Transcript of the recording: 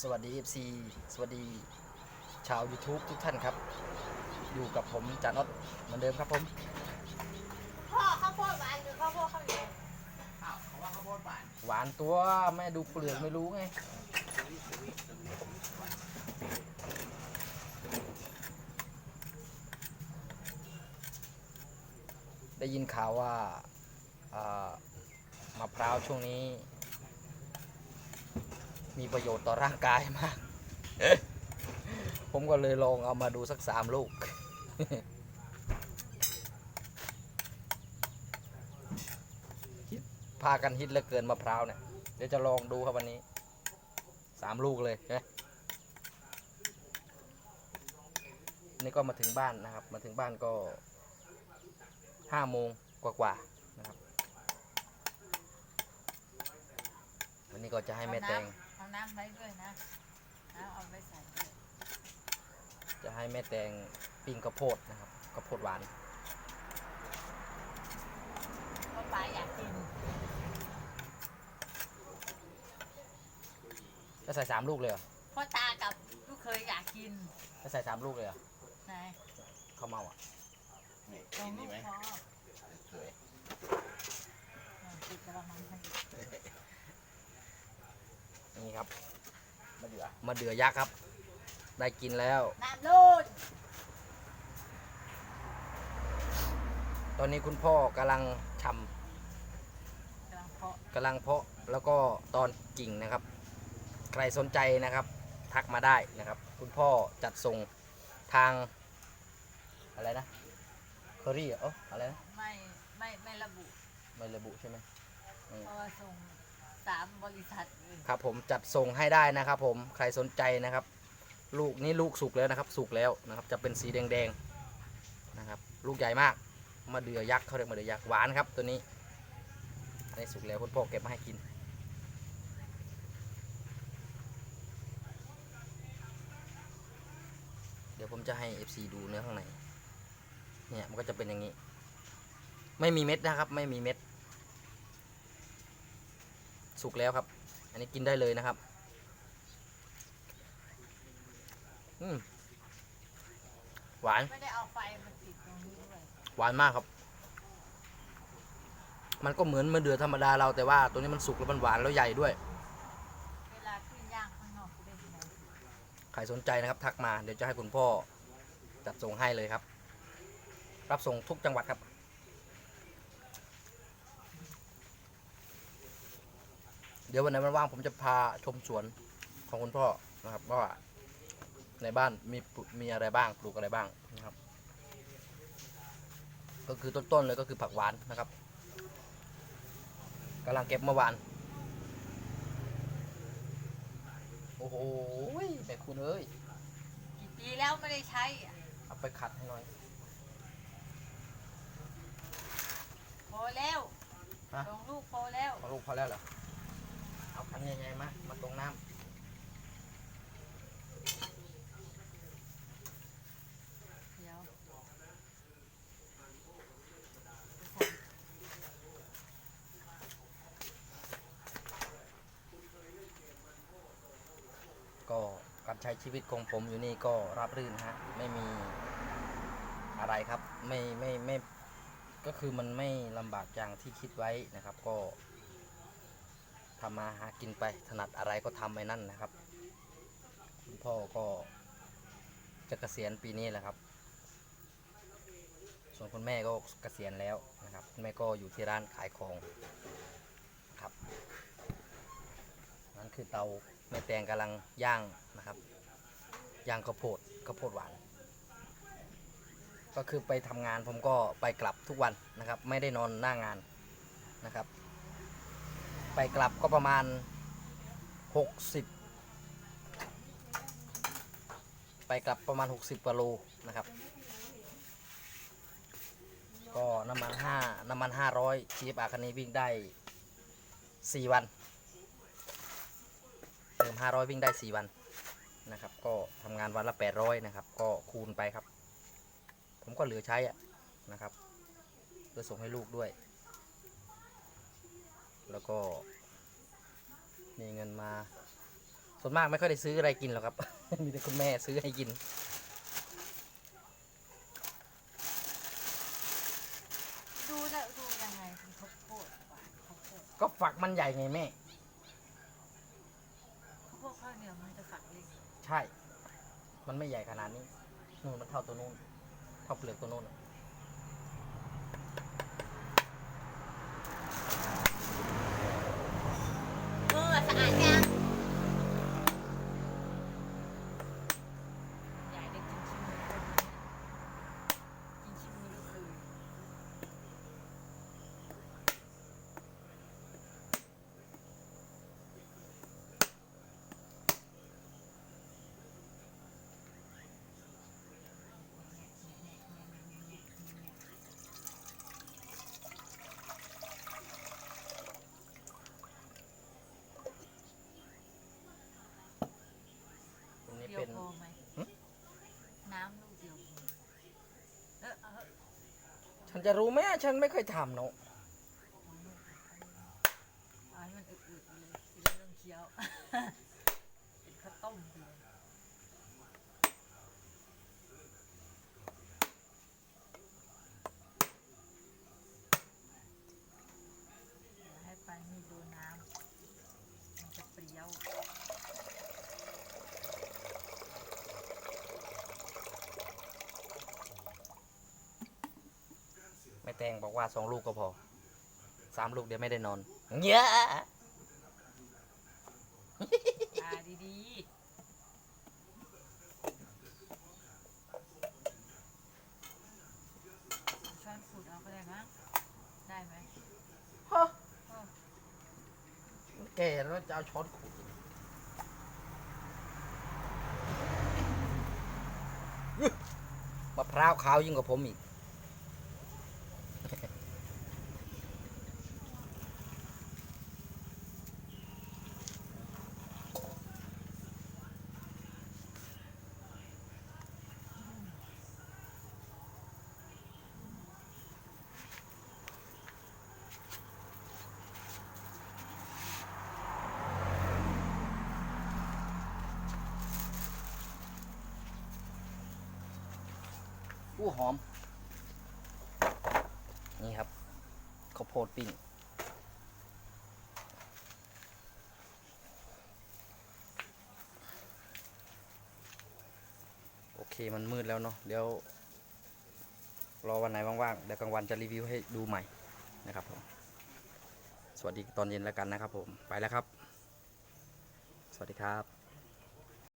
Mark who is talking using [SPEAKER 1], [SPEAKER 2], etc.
[SPEAKER 1] สวัสดี FC สวัสดีชาว YouTube ทุกท่านครับ อยู่กับผมจานอดเหมือนเดิมครับผม
[SPEAKER 2] พ่อข้าวโพดหวานหรือข้าวโพดข้าวเหนียว
[SPEAKER 3] อ้าวเขาว่าข้าวโพดหวาน
[SPEAKER 1] หวานตัวแม่ดูเปลือกไม่รู้ไงได้ยินข่าวว่าอ่ามะพร้าวช่วงนี้ มีประโยชน์ต่อร่างกายมาก ผมก็เลยลองเอามาดูสักสามลูก พากันฮิตเหลือเกินมะพร้าวเนี่ย เดี๋ยวจะลองดูครับวันนี้สามลูกเลยนะนี่ก็มาถึงบ้านนะครับ มาถึงบ้านก็ห้าโมงกว่าๆนะครับ วันนี้ก็จะให้แม่แตง
[SPEAKER 2] น้ำไว้ด้วยนะน้ำเอาไว้ใส่ด้วย
[SPEAKER 1] จะให้แม่แตงปิ้งข้าวโพดนะครับข้าวโพดหวาน
[SPEAKER 2] เพราะป๋าอยากกิน
[SPEAKER 1] จะใส่สามลูกเลยเหรอ
[SPEAKER 2] เพ่อตากับลูกเคยอยากกิน
[SPEAKER 1] จะใส่สามลูกเลยเหรอ
[SPEAKER 2] ไหน
[SPEAKER 1] ข้าวเมาอะ
[SPEAKER 3] นี่
[SPEAKER 2] ตร
[SPEAKER 3] กิ
[SPEAKER 2] ง
[SPEAKER 3] น
[SPEAKER 2] ลู
[SPEAKER 3] นี่
[SPEAKER 2] ก
[SPEAKER 3] ไหม
[SPEAKER 2] คอ
[SPEAKER 3] สวย
[SPEAKER 2] อ่าติดกระมังให้อีก
[SPEAKER 1] นี่ ครับ
[SPEAKER 3] มะเดือ
[SPEAKER 1] มาเดือยักษ์ครับ ได้กินแล้ว
[SPEAKER 2] น้ำรูด
[SPEAKER 1] ตอนนี้คุณพ่อกำลังช
[SPEAKER 2] กำลังเพาะำ
[SPEAKER 1] กำลังเพาะแล้วก็ตอนกิ่งนะครับ ใครสนใจนะครับ ทักมาได้นะครับ คุณพ่อจัดส่งทางอะไรนะเคอรี่เอออะไรนะ
[SPEAKER 2] ไม่ไม่ไม่ระบุ
[SPEAKER 1] ไม่ระบุใช่ไหม
[SPEAKER 2] เพราะว่าส่ง สามบริษัทเลย
[SPEAKER 1] ครับผมจัดส่งให้ได้นะครับผมใครสนใจนะครับ ลูกนี้ลูกสุกแล้วนะครับสุกแล้วนะครับ จะเป็นสีแดงๆนะครับ ลูกใหญ่มากมาเดือยักษ์เขาเรียกมาเดือยักษ์หวานครับตัวนี้อันนี้สุกแล้วคุณพ่อเก็บมาให้กิน เดี๋ยวผมจะให้ FC ดูเนื้อข้างในเนี่ยมันก็จะเป็นอย่างนี้ ไม่มีเม็ดนะครับ ไม่มีเม็ด สุกแล้วครับ อันนี้กินได้เลยนะครับ อืมหวาน
[SPEAKER 2] ไม่ได้เอาไฟมาติดตรงนี้ด้วย
[SPEAKER 1] หวานมากครับ มันก็เหมือนมะเดือธรรมดาเราแต่ว่าตัวนี้มันสุกแล้วมันหวานแล้วใหญ่ด้วย
[SPEAKER 2] เวลาขึ้นย่างข้างนอกจะได้ยังไง
[SPEAKER 1] ใครสนใจนะครับทักมาเดี๋ยวจะให้คุณพ่อจัดส่งให้เลยครับ รับส่งทุกจังหวัดครับ เดี๋ยววันไหนมันว่างผมจะพาชมสวนของคุณพ่อนะครับว่าในบ้านมีปลูกมีอะไรบ้างปลูกอะไรบ้างนะครับ ก็คือต้นๆเลยก็คือผักหวานนะครับกำลังเก็บเมื่อวานโอ้โหแม่คุณเอ้ย
[SPEAKER 2] กี่ปีแล้วไม่ได้ใช้อะ
[SPEAKER 1] เอาไปขัดให้หน่อย
[SPEAKER 2] พอแล้ว
[SPEAKER 1] ฮะ
[SPEAKER 2] สองลูกพอแล้ว
[SPEAKER 1] พอลูกพอแล้วเหรอ เอาคันใหญ่ๆมามาตรงน้
[SPEAKER 2] เดี๋ยวำ
[SPEAKER 1] ก็การใช้ชีวิตของผมอยู่นี่ก็ราบรื่นฮะไม่มีอะไรครับ ไม่ไม่ไม่ก็คือมันไม่ลำบากอย่างที่คิดไว้นะครับ ก็ ทำมาหากินไปถนัดอะไรก็ทำไปนั่นนะครับ คุณพ่อก็จะเกษียณปีนี้แหละครับ ส่วนคุณแม่ก็เกษียณแล้วนะครับแม่ก็อยู่ที่ร้านขายของครับนั่นคือเตาแม่แตงกำลังย่างนะครับย่างข้าวโพดข้าวโพดหวาน ก็คือไปทำงานผมก็ไปกลับทุกวันนะครับ ไม่ได้นอนหน้างานนะครับ ไปกลับก็ประมาณ 60 ไปกลับประมาณ 60กิโลนะครับ ก็น้ำมัน5น้ำมัน 500ชีฟอาคันนี้วิ่งได้ 4 วัน เติม 500 วิ่งได้ 4 วันนะครับ ก็ทำงานวันละ 800 นะครับ ก็คูณไปครับ ผมก็เหลือใช้อะนะครับเพื่อส่งให้ลูกด้วย แล้วก็ มีเงินมา ส่วนมากไม่ค่อยได้ซื้ออะไรกินหรอกครับ มีแต่คุณแม่ซื้อให้กิน
[SPEAKER 2] ดูจะดูยังไงคุณข้าวโพดหวานข้าวโพด
[SPEAKER 1] ก็ฝักมันใหญ่ไงแม่
[SPEAKER 2] ข้าวโพดข้าวเหนียวมันจะฝักเล็ก
[SPEAKER 1] ใช่ มันไม่ใหญ่ขนาดนี้นู่นมันเท่าตัวนู้น เท่าเปลือกตัวนู้นอะ
[SPEAKER 2] มือสะอาดยังยายได้กินขี้มือคนนี้กินขี้มือลูกคือ
[SPEAKER 1] ตรงนี้
[SPEAKER 2] เดียว
[SPEAKER 1] เป็น
[SPEAKER 2] พอไหม
[SPEAKER 1] หึ
[SPEAKER 2] น้ำลูกเดียวพอเออเออั
[SPEAKER 1] นจะรู้ไหมฉันไม่เคยทำเนาะ
[SPEAKER 2] เอาให้มันอืดๆไปเลยกินแล้วต้องเคี้ยว เป็นข้าวต้มไปเลยอย่าให้ไปมีโดนน้ำมันจะเปรี้ยว
[SPEAKER 1] แม่แตงบอกว่าสองลูกก็พอสามลูกเดี๋ยวไม่ได้นอนเยอะ
[SPEAKER 2] ตาดีๆช้อนขูดเอาก็ได้มั้งได้ไหม
[SPEAKER 1] ฮะแก่แล้วจะเอาช้อนขูดอึ๊ะมะพร้าวขาวยิ่งกว่าผมอีก อู้หอม นี่ครับข้าวโพดปิ้งโอเคมันมืดแล้วเนาะเดี๋ยว รอวันไหนว่างๆเดี๋ยวกลางวันจะรีวิวให้ดูใหม่นะครับผมสวัสดีตอนเย็นแล้วกันนะครับผมไปแล้วครับ สวัสดีครับ